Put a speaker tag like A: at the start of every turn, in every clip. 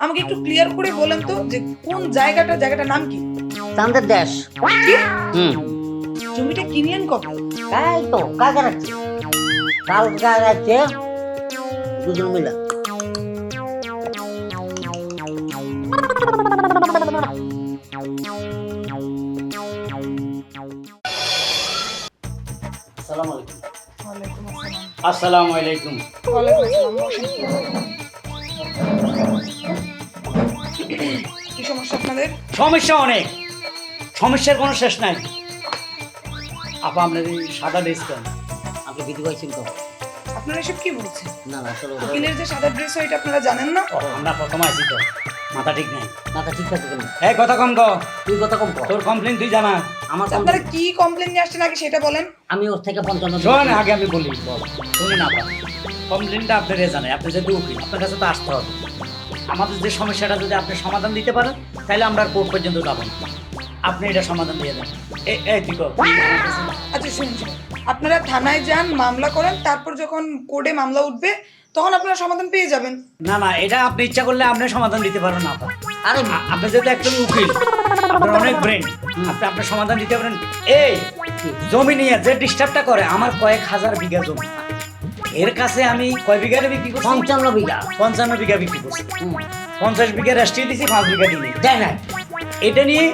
A: আমাকে একটু ক্লিয়ার করে বলেন তো যে কোন জায়গাটা জায়গাটার নাম কি?
B: চান্দের দেশ।
A: কি?
B: হুম।
A: জমিটা কিনলেন কবে?
B: তাই তো কাকে রাখছে কাল কাকে রাখছে দুজন মিলে। আসসালামু আলাইকুম।
A: ওয়ালাইকুম আসসালাম।
C: আসসালামু আলাইকুম।
A: কি সমস্যা আপনাদের?
C: সমস্যা অনেক। সমস্যার কোনো শেষ নাই। আপা আপনার এই সাদা ড্রেস কেন
B: আপনি বিধি পাইছেন তো।
A: আপনারা এসব কি বলছেন?
B: না না আসলে
A: উকিলের যে সাদা ড্রেস হয় এটা আপনারা জানেন না?
C: আমরা প্রথমে আছি তো। মাথা ঠিক নাই।
B: মাথা ঠিক আছে কেন?
C: এই কথা কম
B: তুই কথা কম
C: তোর কমপ্লেন তুই জানা।
B: আমার
A: আপনারা কি কমপ্লেন নিয়ে আসছেন আগে সেটা বলেন?
B: আমি ওর থেকে পঞ্চান্ন
C: শোন আগে আমি বলি বল। শুনি না আপা। কমপ্লেনটা আপনারে জানে আপনি যদি উকিল আপনার কাছে তো আসতে হবে। আমাদের যে সমস্যাটা যদি আপনি সমাধান দিতে পারেন তাহলে আমরা কোর্ট পর্যন্ত যাব না। আপনি এটা সমাধান দিয়ে দেন। এই
A: আচ্ছা শুনুন আপনারা থানায় যান মামলা করেন তারপর যখন কোর্টে মামলা উঠবে তখন আপনারা সমাধান পেয়ে যাবেন।
C: না না এটা আপনি ইচ্ছা করলে আপনি সমাধান দিতে পারেন না
B: আরে
C: আপনি যেহেতু একজন উকিল আপনার অনেক ব্রেন আপনি আপনার সমাধান দিতে পারেন। এই জমি নিয়ে যে ডিস্টার্বটা করে আমার কয়েক হাজার বিঘা জমি। এর কাছে আমি কয় বিঘারে বিক্রি করছি?
B: পঞ্চান্ন বিঘা।
C: পঞ্চান্ন বিঘা বিক্রি করছি। পঞ্চাশ বিঘা রেস্ট্রি দিছি পাঁচ বিঘা দিলি
B: দেয় না
C: এটা নিয়ে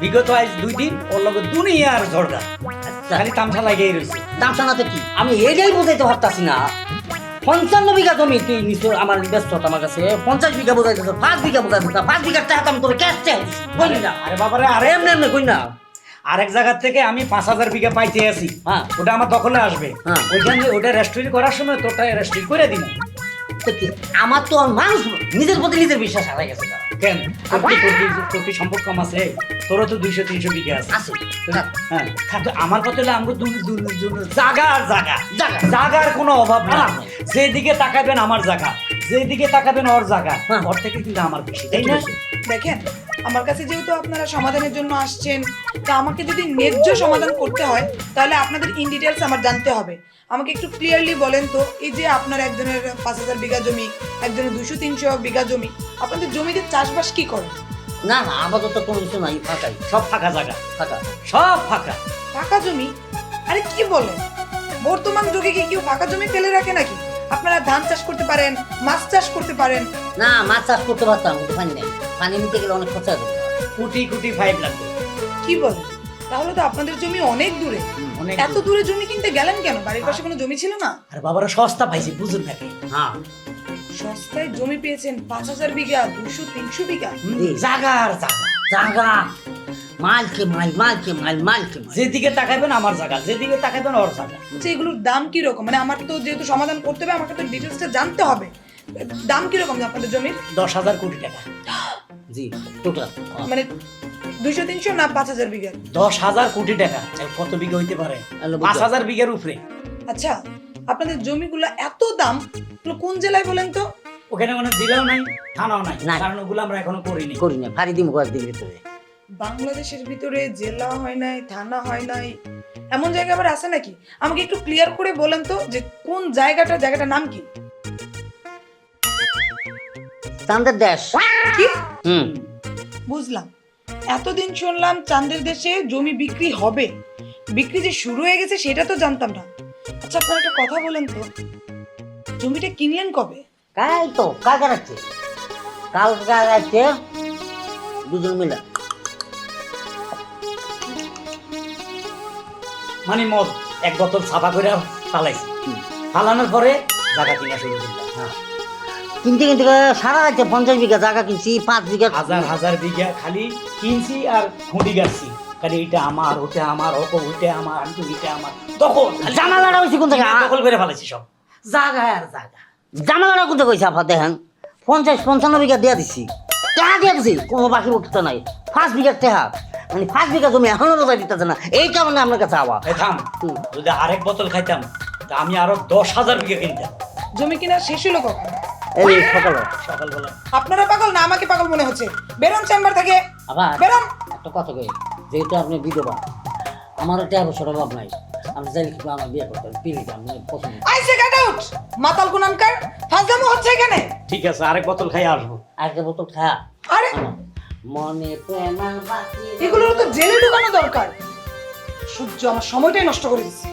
C: বিগত আজ দুই দিন ওর লগে দুনিয়ার ঝড়গা
B: আচ্ছা।
C: খালি তামসা লাগিয়ে রয়েছে
B: দাম শোনাতে কি? আমি এটাই বুঝাইতে পারতাছি না। পঞ্চান্ন বিঘা জমি তুই নিশ্চয় আমার ব্যস্ত আমার কাছে। পঞ্চাশ বিঘা বোঝাইতে পাঁচ বিঘা বোঝাইতে পাঁচ বিঘার টাকা আমি তোর ক্যাশ চাই না
C: আরে বাবারে
B: আরে এমনি এমনি কই না
C: আরেক জায়গার থেকে আমি পাঁচ হাজার বিঘা পাইতে আছি।
B: হ্যাঁ।
C: ওটা আমার দখলে আসবে।
B: হ্যাঁ।
C: ওইখানে ওটা রেস্টুরেন্ট করার সময় তোরটা রেস্টুরেন্ট করে দিন
B: আমার তো মানুষ নিজের প্রতি নিজের বিশ্বাস হারাই গেছে
C: কেন? তোর কি সম্পদ কম আছে? তোরও তো দুইশো তিনশো বিঘা আছে।
B: আছে।
C: হ্যাঁ। থাকতো আমার কথা হলে আমরা জাগা আর জাগা।
B: জাগা।
C: জাগার কোনো অভাব না
B: নেই।
C: যেদিকে তাকাবেন আমার জায়গা যেদিকে তাকাবেন ওর জায়গা
B: হ্যাঁ।
C: ওর থেকে কিন্তু আমার বেশি। তাই না?
A: দেখেন আমার কাছে যেহেতু আপনারা সমাধানের জন্য আসছেন তা আমাকে যদি ন্যায্য সমাধান করতে হয় তাহলে আপনাদের ইন ডিটেলস আমার জানতে হবে। আমাকে একটু ক্লিয়ারলি বলেন তো এই যে আপনার একজনের পাঁচ হাজার বিঘা জমি একজনের দুশো তিনশো বিঘা জমি আপনাদের জমিতে চাষবাস কি করেন?
B: না না আপাতত কোনো কিছু নাই ফাঁকাই
C: সব ফাঁকা জায়গা
B: ফাঁকা
C: সব ফাঁকা।
A: ফাঁকা জমি? আরে কি বলেন? বর্তমান যুগে কি কেউ ফাঁকা জমি ফেলে রাখে নাকি? আপনারা ধান চাষ করতে পারেন মাছ চাষ করতে পারেন।
B: না মাছ চাষ করতে পারতাম কিন্তু পানি নেই। পানি নিতে গেলে অনেক খরচা হবে
C: কোটি কোটি ফাইভ লাগবে।
A: কি বলেন তাহলে তো আপনাদের জমি অনেক দূরে।
C: অনেক
A: এত দূরে। জমি কিনতে গেলেন কেন? বাড়ির পাশে কোনো জমি ছিল না?
C: আর বাবারা সস্তা পাইছি বুঝুন নাকি
B: হ্যাঁ।
A: সস্তায় জমি পেয়েছেন পাঁচ হাজার বিঘা দুশো তিনশো বিঘা।
C: জাগা আর জাগা।
B: মালকে মাল মালকে মাল মালকে মাল
C: যেদিকে তাকাবেন আমার জায়গা যেদিকে তাকাবেন ওর জায়গা
A: আচ্ছা এগুলোর দাম কি রকম মানে আমার তো যেহেতু সমাধান করতে হবে আমাকে তো ডিটেলসটা জানতে হবে। দাম কি রকম আপনাদের জমির?
C: দশ হাজার কোটি টাকা।
B: জি টোটাল।
A: মানে দুইশো তিনশো না পাঁচ হাজার বিঘা?
C: দশ হাজার কোটি টাকা। কত বিঘা হইতে পারে? পাঁচ হাজার বিঘার উপরে।
A: আচ্ছা আপনাদের জমিগুলো এত দাম কোন জেলায় বলেন তো?
C: ওখানে কোনো জেলাও নাই থানাও নাই। কারণ ওগুলো আমরা এখনও করিনি।
B: করি না ফাড়ি দিম কয়েকদিন ভিতরে।
A: বাংলাদেশের ভিতরে জেলা হয় নাই থানা হয় নাই এমন জায়গা আবার আছে নাকি? আমাকে একটু ক্লিয়ার করে বলেন তো যে কোন জায়গাটা জায়গাটার নাম কি?
B: চান্দের দেশ।
A: কি?
B: হুম।
A: বুঝলাম। এতদিন শুনলাম চান্দের দেশে জমি বিক্রি হবে। বিক্রি যে শুরু হয়ে গেছে সেটা তো জানতাম না। আচ্ছা আপনার একটা কথা বলেন তো। জমিটা কিনলেন কবে?
B: কাল তো কাকে রাখছে কাল রাখছে দুজন মিলে।
C: মানে মদ এক বোতল ছাপা করে পালাইছি পালানোর পরে জায়গা কিনা শুরু করলাম
B: হ্যাঁ। কিনতে কিনতে সারা রাখছে পঞ্চাশ বিঘা জায়গা কিনছি পাঁচ বিঘা
C: হাজার হাজার বিঘা খালি কিনছি আর খুঁটি গাচ্ছি। খালি এটা আমার ওটা আমার অত ওইটা আমার আমি এটা আমার। তখন খালি।
B: জামালাটা হয়েছে কোন থেকে
C: দখল করে ফেলাইছি সব। জায়গা আর জায়গা।
B: জামালাটা কোন থেকে হয়েছে আপা দেখেন? পঞ্চাশ পঞ্চান্ন বিঘা দিয়া দিছি। টেহা দিয়া দিছি কোনো বাকি বক্তৃতা নাই। পাঁচ বিঘার টেহা। মানে পাঁচ বিঘা জমি এখনও রোজা দিতেছে না। এই কারণে আপনার কাছে
C: এ থাম যদি আরেক বোতল খাইতাম আমি আরও দশ হাজার বিঘা কিনতাম।
A: জমি কিনা শেষ হলো কখন?
B: এই সকালে
C: সকালবেলা।
A: আপনারা পাগল না আমাকে পাগল মনে হচ্ছে। বেরোন চেম্বার থেকে।
B: আবার?
A: বেরোন।
B: একটা কথা কই যেহেতু আপনি বিধবা আমার টেহা বছর অভাব নাই। আপনি চাইলে কিন্তু আমার বিয়ে করতে প্লিজ আমি পছন্দ
A: আই সে গেট আউট। মাতাল কুনানকার ফাজলামো হচ্ছে এখানে।
C: ঠিক আছে আরেক বোতল খাই আসব।
B: আর বোতল খা।
A: আরে!
B: মনে প্রেমার বাতি
A: এগুলোর তো জেলে ঢুকানো দরকার। সূর্য আমার সময়টাই নষ্ট করে দিচ্ছে।